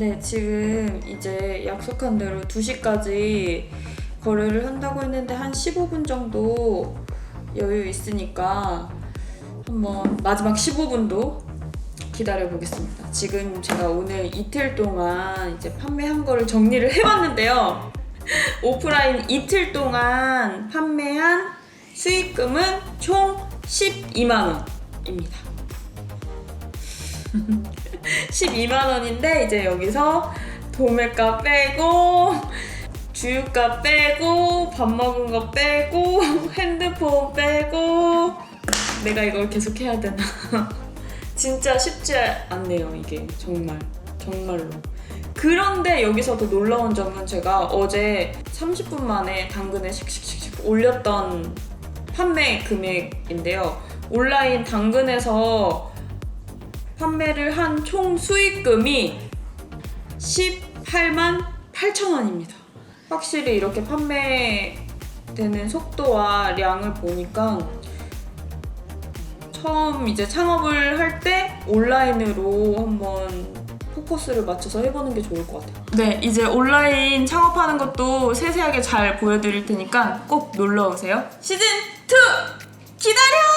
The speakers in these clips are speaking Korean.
네, 지금 이제 약속한 대로 2시까지 거래를 한다고 했는데 한 15분 정도 여유 있으니까 한번 마지막 15분도 기다려 보겠습니다. 지금 제가 오늘 이틀 동안 이제 판매한 거를 정리를 해봤는데요. 오프라인 이틀 동안 판매한 수익금은 총 12만 원입니다. 12만 원인데 이제 여기서 도매가 빼고 주유가 빼고 밥 먹은 거 빼고 핸드폰 빼고. 내가 이걸 계속 해야 되나? 진짜 쉽지 않네요 이게. 정말. 정말로. 그런데 여기서 더 놀라운 점은 제가 어제 30분 만에 당근에 씩씩씩씩 올렸던 판매 금액인데요. 온라인 당근에서 판매를 한 총 수익금이 18만 8천 원입니다. 확실히 이렇게 판매되는 속도와 량을 보니까 처음 이제 창업을 할 때 온라인으로 한번 포커스를 맞춰서 해보는 게 좋을 것 같아요. 네, 이제 온라인 창업하는 것도 세세하게 잘 보여드릴 테니까 꼭 놀러 오세요. 시즌 2 기다려!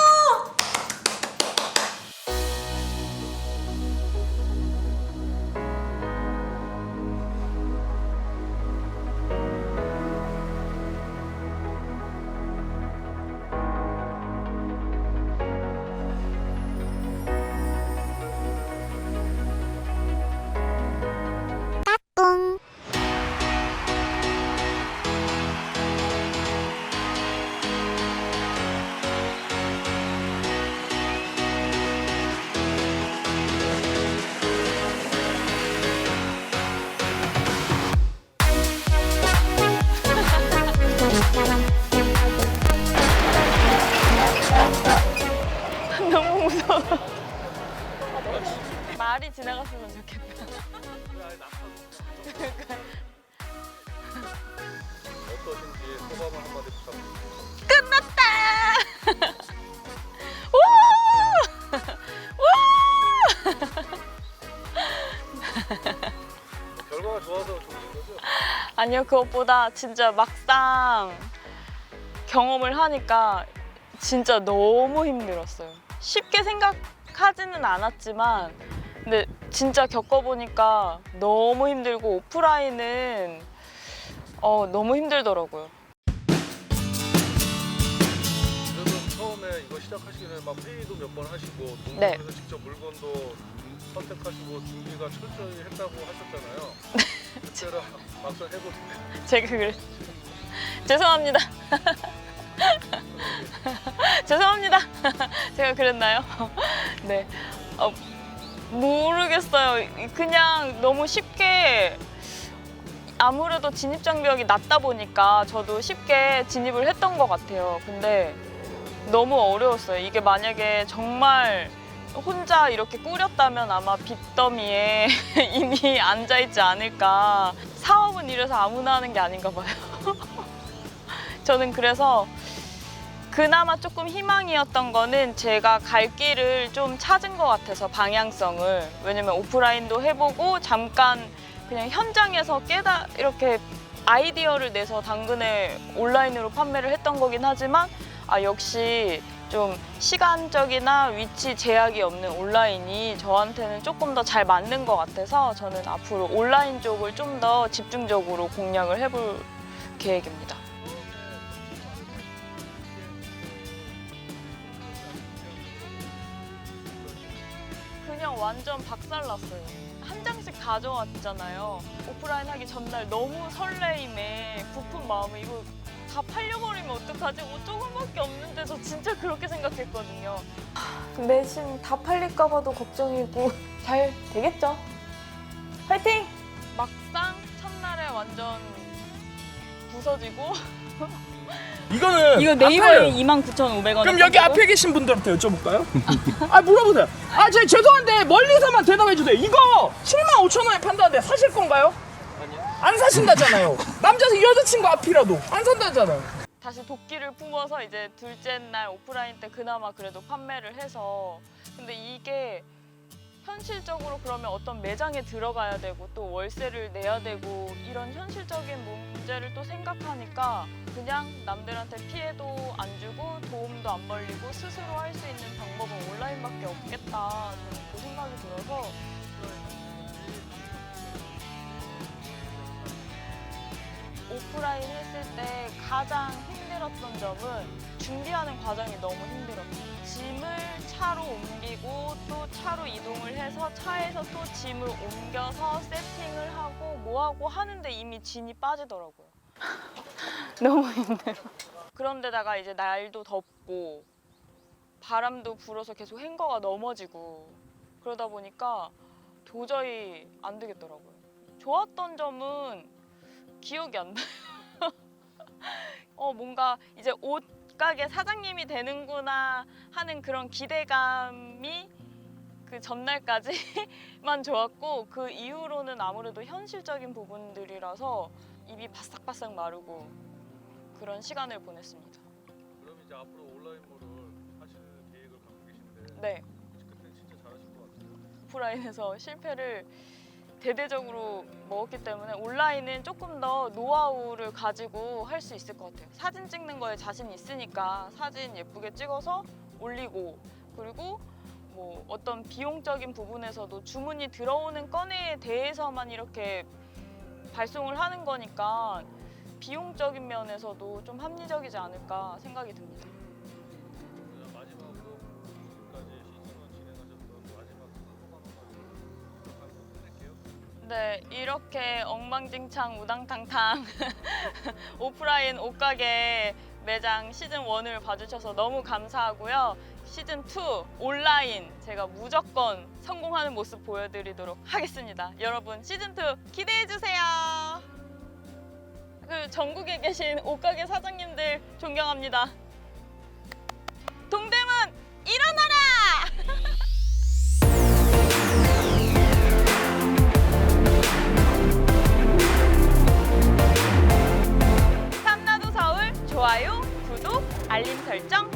너무 무서워. 말이 지나갔으면 좋겠다. 어떠신지 소감을 한마디 부탁드립니다. 끝났다! 결과가 좋아서 좋으신 거죠? 아니요, 그것보다 진짜 막상 경험을 하니까 진짜 너무 힘들었어요. 쉽게 생각하지는 않았지만, 근데 진짜 겪어보니까 너무 힘들고 오프라인은 어, 너무 힘들더라고요. 그래서 처음에 이거 시작하시기 전에 막 회의도 몇 번 하시고 네. 농장에서 직접 물건도 선택하시고 준비가 철저히 했다고 하셨잖아요. 그때랑 막상 해보세요. 제가 그래. 죄송합니다. 죄송합니다. 제가 그랬나요? 네. 어, 모르겠어요. 그냥 너무 쉽게 아무래도 진입 장벽이 낮다 보니까 저도 쉽게 진입을 했던 것 같아요. 근데 너무 어려웠어요. 이게 만약에 정말 혼자 이렇게 꾸렸다면 아마 빚더미에 이미 앉아있지 않을까. 사업은 이래서 아무나 하는 게 아닌가 봐요. 저는 그래서 그나마 조금 희망이었던 거는 제가 갈 길을 좀 찾은 것 같아서 방향성을 왜냐면 오프라인도 해보고 잠깐 그냥 현장에서 깨다 이렇게 아이디어를 내서 당근에 온라인으로 판매를 했던 거긴 하지만 아 역시 좀 시간적이나 위치 제약이 없는 온라인이 저한테는 조금 더 잘 맞는 것 같아서 저는 앞으로 온라인 쪽을 좀 더 집중적으로 공략을 해볼 계획입니다. 그냥 완전 박살났어요. 한 장씩 가져왔잖아요. 오프라인 하기 전날 너무 설레임에 부푼 마음에 이거 다 팔려버리면 어떡하지? 옷 조금밖에 없는데 저 진짜 그렇게 생각했거든요. 매신 다 팔릴까 봐도 걱정이고 잘 되겠죠? 화이팅! 막상 첫날에 완전 부서지고 이거는 이거. 네이버에 29,500원. 그럼 여기 앞에 계신 분들한테 여쭤볼까요? 아 물어보세요. 아, 저 죄송한데 멀리서만 대답해 주세요. 이거 7만 5천 원에 판다는데 사실 건가요? 아니요. 안 사신다잖아요. 남자 여자친구 앞이라도 안 산다잖아요. 다시 도끼를 품어서 이제 둘째 날 오프라인 때 그나마 그래도 판매를 해서 근데 이게 현실적으로 그러면 어떤 매장에 들어가야 되고 또 월세를 내야 되고 이런 현실적인 문제를 또 생각하니까 그냥 남들한테 피해도 안 주고 도움도 안 벌리고 스스로 할 수 있는 방법은 온라인밖에 없겠다 저는 그 생각이 들어서 오프라인 했을 때 가장 힘들었던 점은 준비하는 과정이 너무 힘들었어요. 짐을 차로 옮기고 또 차로 이동을 해서 차에서 또 짐을 옮겨서 세팅을 하고 뭐하고 하는데 이미 진이 빠지더라고요. 너무 힘들어. 그런데다가 이제 날도 덥고 바람도 불어서 계속 행거가 넘어지고 그러다 보니까 도저히 안 되겠더라고요. 좋았던 점은 기억이 안 나요. 어, 뭔가 이제 옷 가게 사장님이 되는구나 하는 그런 기대감이 그 전날까지만 좋았고 그 이후로는 아무래도 현실적인 부분들이라서 입이 바싹바싹 마르고 그런 시간을 보냈습니다. 그럼 이제 앞으로 온라인몰을 하실 계획을 갖고 계신데 네. 그때 진짜 잘하실 것 같아요. 오프라인에서 실패를 대대적으로 먹었기 때문에 온라인은 조금 더 노하우를 가지고 할 수 있을 것 같아요. 사진 찍는 거에 자신 있으니까 사진 예쁘게 찍어서 올리고 그리고 뭐 어떤 비용적인 부분에서도 주문이 들어오는 건에 대해서만 이렇게 발송을 하는 거니까 비용적인 면에서도 좀 합리적이지 않을까 생각이 듭니다. 네, 이렇게 엉망진창 우당탕탕 오프라인 옷가게 매장 시즌 1을 봐주셔서 너무 감사하고요. 시즌 2 온라인 제가 무조건 성공하는 모습 보여드리도록 하겠습니다. 여러분 시즌 2 기대해 주세요. 그 전국에 계신 옷가게 사장님들 존경합니다. 张